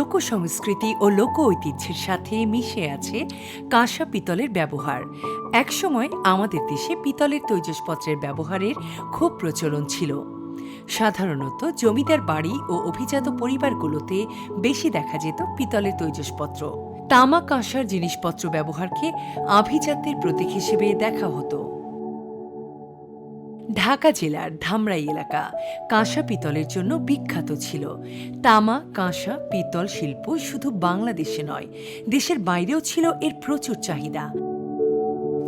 লোক সংস্কৃতি ও লোক ঐতিহ্যের সাথে মিশে আছে কাঁসা পিতলের ব্যবহার। একসময় আমাদের দেশে পিতলের তৈজসপত্রের ব্যবহারের খুব প্রচলন ছিল। সাধারণত জমিদার বাড়ি ও অভিজাত পরিবারগুলোতে বেশি দেখা যেত পিতলের তৈজসপত্র। তামা কাঁসার জিনিসপত্র ব্যবহারকে আভিজাত্যের প্রতীক হিসেবে দেখা হতো। ঢাকা জেলার ধামরাই এলাকা কাঁসা পিতলের জন্য বিখ্যাত ছিল। তামা, কাঁসা, পিতল শিল্প শুধু বাংলাদেশে নয়, দেশের বাইরেও ছিল এর প্রচুর চাহিদা।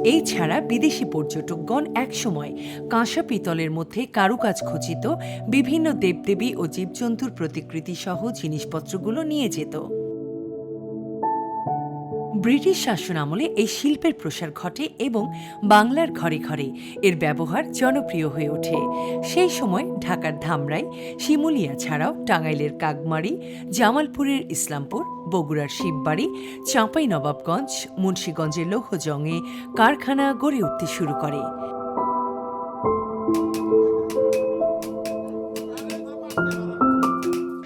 এই ছাড়া বিদেশি পর্যটকগণ একসময় কাঁসা পিতলের মধ্যে কারুকাজ খচিত, বিভিন্ন দেবদেবী ও জীবজন্তুর প্রতিকৃতি সহ জিনিসপত্রগুলো নিয়ে যেত। ব্রিটিশ শাসন আমলে এই শিল্পের প্রসার ঘটে এবং বাংলার ঘরে ঘরে এর ব্যবহার জনপ্রিয় হয়ে ওঠে। সেই সময় ঢাকার ধামরাই, শিমুলিয়া ছাড়াও টাঙ্গাইলের কাকমারি, জামালপুরের ইসলামপুর, বগুড়ার শিববাড়ি, চাঁপাই নবাবগঞ্জ, মুন্সীগঞ্জের লৌহজংয়ে কারখানা গড়ে উঠতে শুরু করে।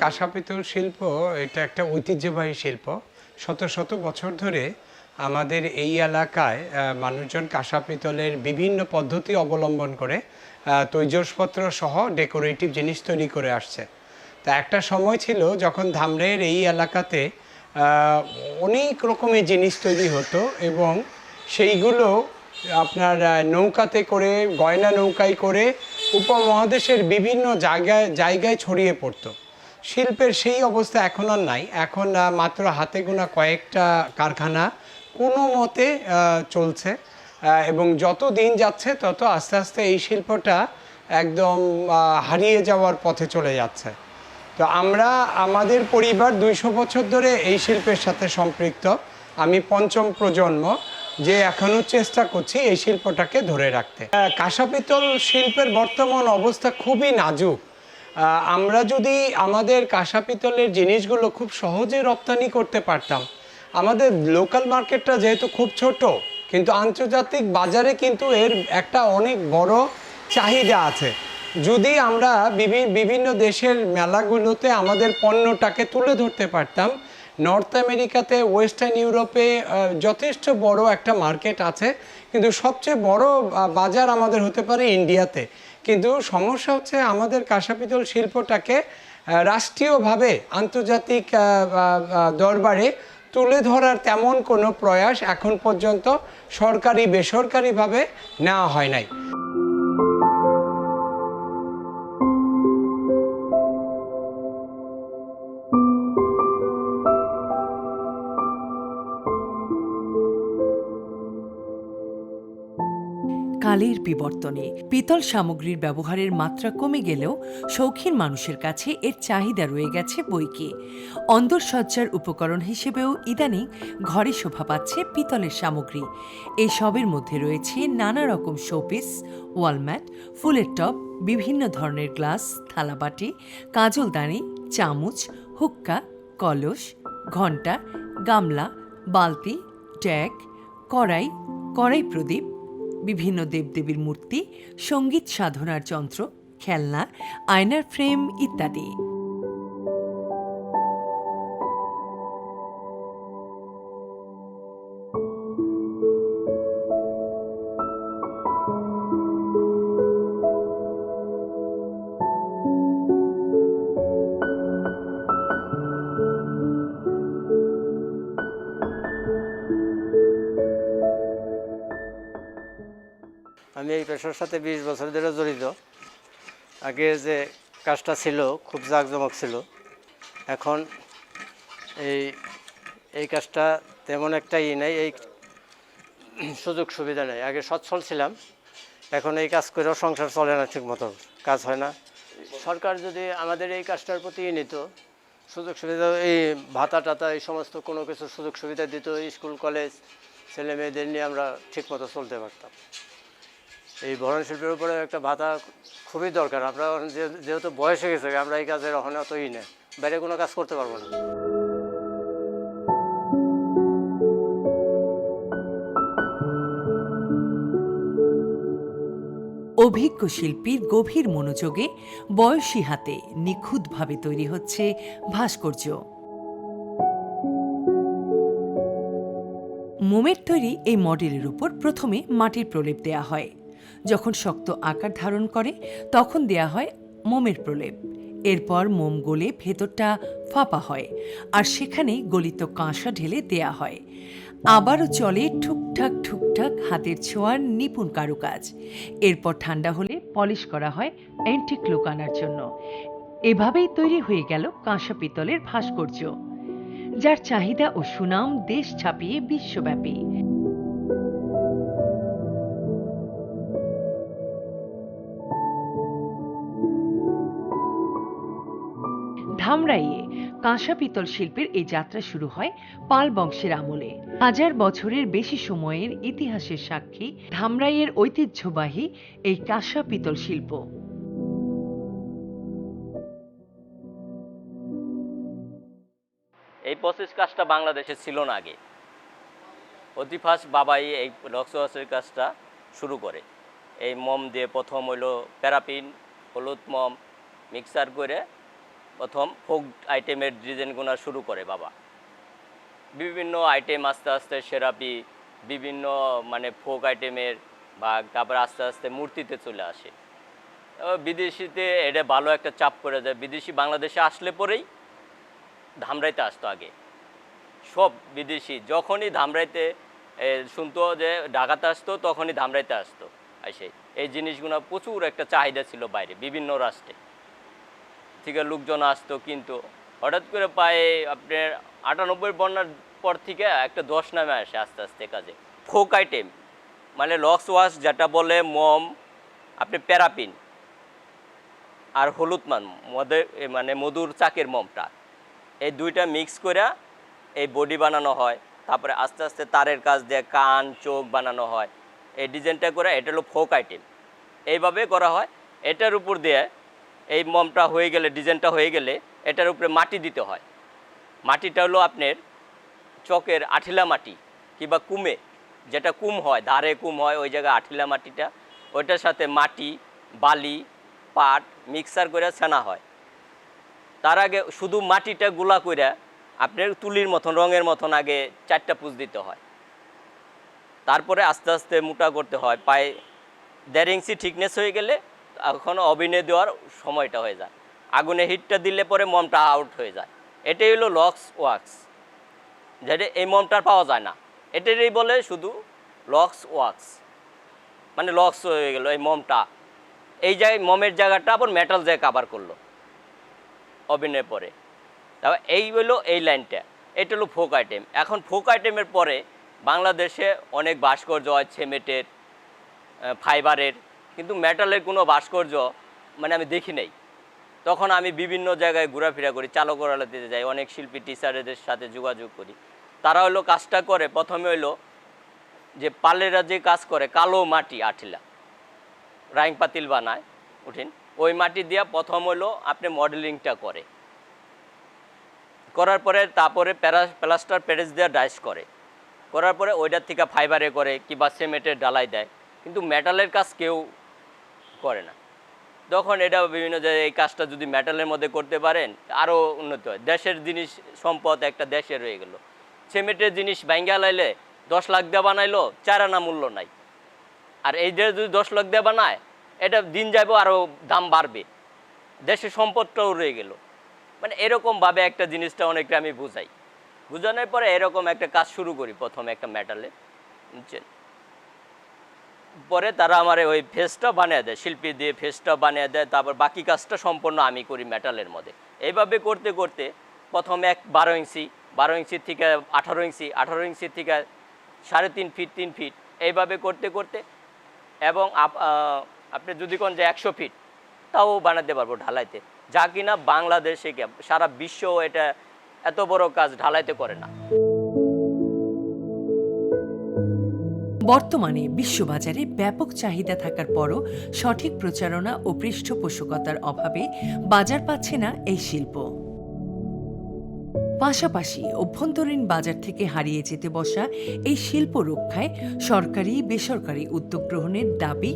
কাঁসা পিতল শিল্প এটা একটা ঐতিহ্যবাহী শিল্প। শত শত বছর ধরে আমাদের এই এলাকায় মানুষজন কাঁসা পিতলের বিভিন্ন পদ্ধতি অবলম্বন করে তৈজসপত্র সহ ডেকোরেটিভ জিনিস তৈরি করে আসছে। তা একটা সময় ছিল যখন ধামরের এই এলাকাতে অনেক রকমের জিনিস তৈরি হতো এবং সেইগুলো আপনার নৌকাতে করে, গয়না নৌকায় করে উপমহাদেশের বিভিন্ন জায়গায় জায়গায় ছড়িয়ে পড়তো। শিল্পের সেই অবস্থা এখন আর নাই। এখন মাত্র হাতে গোনা কয়েকটা কারখানা কোনো মতে চলছে। এবং যত দিন যাচ্ছে তত আস্তে আস্তে এই শিল্পটা একদম হারিয়ে যাওয়ার পথে চলে যাচ্ছে। তো আমরা আমাদের পরিবার দুইশো বছর ধরে এই শিল্পের সাথে সম্পৃক্ত। আমি পঞ্চম প্রজন্ম যে এখনও চেষ্টা করছি এই শিল্পটাকে ধরে রাখতে। আহ, কাঁসা পিতল শিল্পের বর্তমান অবস্থা খুবই নাজুক। আমরা যদি আমাদের কাঁসা পিতলের জিনিসগুলো খুব সহজে রপ্তানি করতে পারতাম, আমাদের লোকাল মার্কেটটা যেহেতু খুব ছোট, কিন্তু আন্তর্জাতিক বাজারে কিন্তু এর একটা অনেক বড় চাহিদা আছে। যদি আমরা বিভি- বিভিন্ন দেশের মেলাগুলোতে আমাদের পণ্যটাকে তুলে ধরতে পারতাম নর্থ আমেরিকাতে ওয়েস্টার্ন ইউরোপে যথেষ্ট বড় একটা মার্কেট আছে, কিন্তু সবচেয়ে বড় বাজার আমাদের হতে পারে ইন্ডিয়াতে কিন্তু সমস্যা হচ্ছে আমাদের কাঁসাপিতল শিল্পটাকে আহ, রাষ্ট্রীয়ভাবে আন্তর্জাতিক দরবারে তুলে ধরার তেমন কোনো প্রয়াস এখন পর্যন্ত সরকারি বেসরকারিভাবে নেওয়া হয় নাই। বিবর্তনে। পিতল সামগ্রীর ব্যবহারের মাত্রা কমে গেলেও শৌখিন মানুষের কাছে এর চাহিদা রয়ে গেছে বইকে। অন্দরসজ্জার উপকরণ হিসেবেও ইদানিং ঘরে শোভা পাচ্ছে পিতলের সামগ্রী। এসবের মধ্যে রয়েছে নানা রকম শোপিস, ওয়ালম্যাট, ফুলের টব, বিভিন্ন ধরনের গ্লাস, থালাবাটি কাজলদানি চামচ, হুক্কা, কলস ঘণ্টা গামলা, বালতি, ট্যাগ, কড়াই কড়াই প্রদীপ বিভিন্ন দেবদেবীর মূর্তি সংগীত সাধনার যন্ত্র খেলনা আয়নার ফ্রেম ইত্যাদি। আমি এই পেশার সাথে বিশ বছর ধরে জড়িত। আগে যে কাজটা ছিল, খুব জাঁকজমক ছিল। এখন এই এই কাজটা তেমন একটা ই নেই, এই সুযোগ সুবিধা নেই। আগে সচ্ছল ছিলাম, এখন এই কাজ করেও সংসার চলে না ঠিক মতো কাজ হয় না। সরকার যদি আমাদের এই কাজটার প্রতি নিত, সুযোগ সুবিধা, এই ভাতা টাতা, এই সমস্ত কোনো কিছু সুযোগ সুবিধা দিত, স্কুল, কলেজ ছেলে মেয়েদের নিয়ে আমরা ঠিক মতো চলতে পারতাম। এই বরণ শিল্পের উপরে একটা ভাতা খুবই দরকার। আমরা যেহেতু বয়স হয়ে গেছে, আমরা এই কাজের অহনে অতই না বাইরে কোনো কাজ করতে পারব না। অভিজ্ঞ শিল্পীর গভীর মনোযোগে, বয়সী হাতে নিখুঁতভাবে তৈরি হচ্ছে ভাস্কর্য। মোমের তৈরি এই মডেলের উপর প্রথমে মাটির প্রলেপ দেয়া হয়। যখন শক্ত আকার ধারণ করে, তখন দেয়া হয় মোমের প্রলেপ। এরপর মোম গলে ভেতরটা ফাঁপা হয়, আর সেখানে গলিত কাঁসা ঢেলে দেয়া হয়। আবারও চলে ঠুকঠাক ঠুকঠাক হাতের ছোঁয়ার নিপুণ কারুকাজ। এরপর ঠান্ডা হলে পলিশ করা হয় অ্যান্টিক লুক আনার জন্য। এভাবেই তৈরি হয়ে গেল কাঁসা পিতলের ভাস্কর্য, যার চাহিদা ও সুনাম দেশ ছাপিয়ে বিশ্বব্যাপী। ধামরাইয়ে কাঁসা পিতল শিল্পের এই যাত্রা শুরু হয় পাল বংশের আমলে। হাজার বছরের বেশি সময়ের ইতিহাসের সাক্ষী ধামরাইয়ের ঐতিহ্যবাহী এই কাঁসা পিতল শিল্প। এই প্রসেস কাজটা বাংলাদেশে ছিল না আগে। অতি ফার্স্ট বাবাই এই রক্সওয়াশের কাজটা শুরু করে। এই মম দিয়ে প্রথম হইল প্যারাপিন হলুদ মম, মিক্সার করে প্রথম ফোক আইটেমের ডিজাইনগুলো শুরু করে বাবা। বিভিন্ন আইটেম আস্তে আস্তে সেরাপি, বিভিন্ন মানে ফোক আইটেমের বা তারপরে আস্তে আস্তে মূর্তিতে চলে আসে। বিদেশিতে এটা ভালো একটা চাপ করে দেয় বিদেশি বাংলাদেশে আসলে পরেই ধামরাইতে আসতো আগে। সব বিদেশি যখনই ধামরাইতে শুনতো যে ঢাকাতে আসতো, তখনই ধামরাইতে আসতো। এসে এই জিনিসগুলো প্রচুর একটা চাহিদা ছিল বাইরে, বিভিন্ন রাষ্ট্রে। থেকে লোকজন আসতো, কিন্তু হঠাৎ করে পায়ে আপনার আটানব্বই বন্যার পর থেকে একটা দশ নামে আসে আস্তে আস্তে কাজে। ফোক আইটেম মানে লক্স ওয়াশ যেটা বলে মম, আপনি প্যারাপিন আর হলুদ মান, মদের মানে মধুর চাকের মমটা, এই দুইটা মিক্স করে এই বডি বানানো হয়। তারপরে আস্তে আস্তে তারের কাজ দিয়ে কান, চোখ বানানো হয়। এই ডিজাইনটা করে এটা হলো ফোক আইটেম। এইভাবে করা হয়। এটার উপর দিয়ে এই মমটা হয়ে গেলে, ডিজাইনটা হয়ে গেলে এটার উপরে মাটি দিতে হয়। মাটিটা হলো আপনার চকের আঠিলা মাটি কিংবা কুমে, যেটা কুম হয়, ধারে কুম হয়, ওই জায়গায় আঠিলা মাটিটা। ওইটার সাথে মাটি, বালি, পাট মিক্সার করে ছানা হয়। তার আগে শুধু মাটিটা গুলা কইরা আপনার তুলির মতন, রঙের মতন আগে চারটা পুজ দিতে হয়। তারপরে আস্তে আস্তে মোটা করতে হয়। পায়ে দেড় ইঞ্চি ঠিকনেস হয়ে গেলে এখন অভিনয় দেওয়ার সময়টা হয়ে যায়। আগুনে হিটটা দিলে পরে মমটা আউট হয়ে যায়। এটাই হলো লক্স ওয়াক্স যেটা এই মমটার পাওয়া যায় না। এটারই বলে শুধু লক্স ওয়াক্স মানে লক্স হয়ে গেল এই মমটা। এই জায়গায় মমের জায়গাটা আবার মেটাল জায়গায় কাভার করল অভিনয়ের পরে। তারপর এই হলো এই লাইনটা এটা হলো ফোক আইটেম এখন ফোক আইটেমের পরে বাংলাদেশে অনেক ভাস্কর্য হয় সেমেটের ফাইবারের কিন্তু মেটালের কোনো ভাস্কর্য মানে আমি দেখি নাই। তখন আমি বিভিন্ন জায়গায় ঘোরাফেরা করি চালকরালাতে যাই, অনেক শিল্পী টিচারদের সাথে যোগাযোগ করি। তারা হলো কাজটা করে, প্রথমে হলো যে পালেরা যে কাজ করে, কালো মাটি আঠিলা, রাইং পাতিল বানায়, উঠেন। ওই মাটি দিয়া প্রথম হলো আপনি মডেলিংটা করে। করার পরে তারপরে প্যারা, প্লাস্টার প্যারেজ দিয়ে ডাইস করে। করার পরে ওইটার থেকে ফাইবারে করে কিংবা সিমেন্টের ডালাই দেয়। কিন্তু মেটালের কাজ কেউ করে না। তখন এটা বিভিন্ন জায়গায় এই কাজটা যদি মেটালের মধ্যে করতে পারেন আরও উন্নতি হয়। দেশের জিনিস, সম্পদ একটা দেশে রয়ে গেল। সিমেন্টের জিনিস ব্যাঙ্গা লাইলে দশ লাখ দিয়ে বানাইলো, চার আনা মূল্য নাই। আর এই যে যদি দশ লাখ দিয়ে বানায়, এটা দিন যাব আরও দাম বাড়বে। দেশের সম্পদটাও রয়ে গেল। মানে এরকমভাবে একটা জিনিসটা অনেকটা আমি বুঝাই। বুঝানোর পরে এরকম একটা কাজ শুরু করি প্রথমে একটা মেটালে বুঝছেন? পরে তারা আমার ওই ফেসটা বানিয়ে দেয়, শিল্পী দিয়ে ফেসটা বানিয়ে দেয়, তারপর বাকি কাজটা সম্পূর্ণ আমি করি মেটালের মধ্যে। এইভাবে করতে করতে প্রথমে এক বারো ইঞ্চি, বারো ইঞ্চির থেকে আঠারো ইঞ্চি, আঠারো ইঞ্চির থেকে সাড়ে তিন ফিট তিন ফিট এইভাবে করতে করতে এবং আপনি যদি কোন যে একশো ফিট তাও বানাতে পারব ঢালাইতে। যা কিনা বাংলাদেশে সারা বিশ্ব এটা এত বড় কাজ ঢালাইতে করে না। বর্তমানে বিশ্ববাজারে ব্যাপক চাহিদা থাকার পরও সঠিক প্রচারণা ও পৃষ্ঠপোষকতার অভাবে বাজার পাচ্ছে না এই শিল্প। পাশাপাশি অভ্যন্তরীণ বাজার থেকে হারিয়ে যেতে বসা এই শিল্প রক্ষায় সরকারি বেসরকারি উদ্যোগ গ্রহণের দাবি।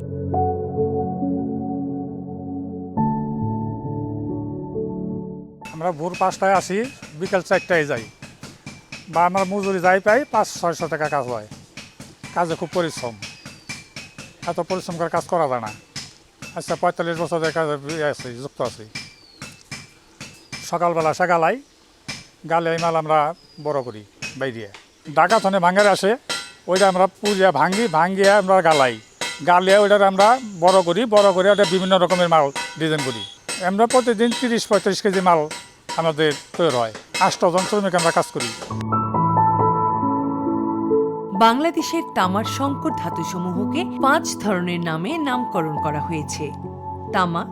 আমরা ভোর পাঁচটায় আসি, বিকাল চারটায় যাই। বা আমরা মজুরি যাই পাই পাঁচ ছয়শো টাকা কাজ হয়। কাজে খুব পরিশ্রম। এত পরিশ্রম করে কাজ করা যায় না। আচ্ছা পঁয়তাল্লিশ বছরের কাজে ইয়ে আছি, যুক্ত আছি। সকালবেলা সে গালাই গালে এই মাল আমরা বড় করি বাইরে ডাকাথনে ভাঙের আসে, ওইটা আমরা পুড়িয়া ভাঙি, ভাঙিয়ে আমরা গালাই। গালিয়ে ওইটা আমরা বড় করি, বড় করে ওটা বিভিন্ন রকমের মাল ডিজাইন করি। আমরা প্রতিদিন তিরিশ পঁয়ত্রিশ কেজি মাল আমাদের তৈরি হয়। আষ্টজন শ্রমিক আমরা কাজ করি। বাংলাদেশের তামার সংকর ধাতুসমূহকে পাঁচ ধরনের নামে নামকরণ করা হয়েছে। তামা,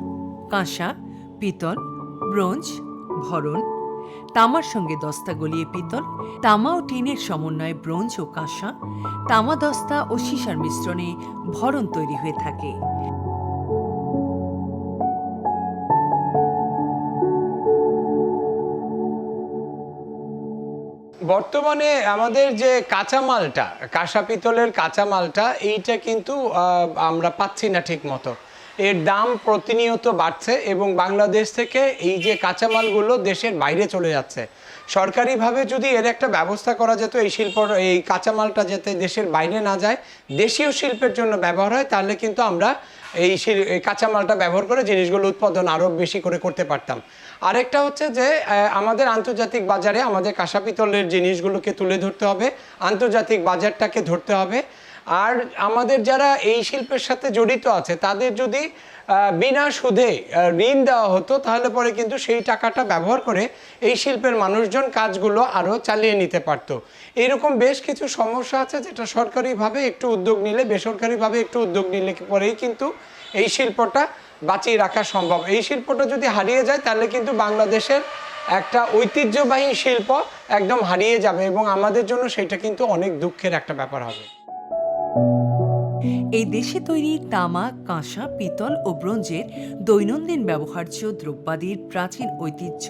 কাঁসা, পিতল, ব্রোঞ্জ, ভরণ। তামার সঙ্গে দস্তা গলিয়ে পিতল, তামা ও টিনের সমন্বয়ে ব্রোঞ্জ ও কাঁসা, তামা দস্তা ও সীসার মিশ্রণে ভরণ তৈরি হয়ে থাকে। বর্তমানে আমাদের যে কাঁচামালটা, কাঁসা পিতলের কাঁচামালটা, এইটা কিন্তু আমরা পাচ্ছি না ঠিক মতো এর দাম প্রতিনিয়ত বাড়ছে এবং বাংলাদেশ থেকে এই যে কাঁচামালগুলো দেশের বাইরে চলে যাচ্ছে। সরকারিভাবে যদি এর একটা ব্যবস্থা করা যেত, এই শিল্প, এই কাঁচামালটা যাতে দেশের বাইরে না যায়, দেশীয় শিল্পের জন্য ব্যবহার হয়, তাহলে কিন্তু আমরা এই কাঁচামালটা ব্যবহার করে জিনিসগুলো উৎপাদন আরও বেশি করে করতে পারতাম। আরেকটা হচ্ছে যে আমাদের আন্তর্জাতিক বাজারে আমাদের কাঁসা পিতলের জিনিসগুলোকে তুলে ধরতে হবে, আন্তর্জাতিক বাজারটাকে ধরতে হবে। আর আমাদের যারা এই শিল্পের সাথে জড়িত আছে, তাদের যদি বিনা সুদে ঋণ দেওয়া হতো, তাহলে পরে কিন্তু সেই টাকাটা ব্যবহার করে এই শিল্পের মানুষজন কাজগুলো আরও চালিয়ে নিতে পারতো। এরকম বেশ কিছু সমস্যা আছে যেটা সরকারিভাবে একটু উদ্যোগ নিলে, বেসরকারিভাবে একটু উদ্যোগ নিলে পরেই কিন্তু এই শিল্পটা বাঁচিয়ে রাখা সম্ভব। এই শিল্পটা যদি হারিয়ে যায়, তাহলে কিন্তু বাংলাদেশের একটা ঐতিহ্যবাহী শিল্প একদম হারিয়ে যাবে এবং আমাদের জন্য সেটা কিন্তু অনেক দুঃখের একটা ব্যাপার হবে। এই দেশে তৈরি তামা, কাঁসা, পিতল ও ব্রোঞ্জের দৈনন্দিন ব্যবহার্য দ্রব্যাদির প্রাচীন ঐতিহ্য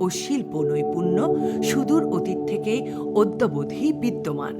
ও শিল্প নৈপুণ্য সুদূর অতীত থেকে অদ্যাবধি বিদ্যমান।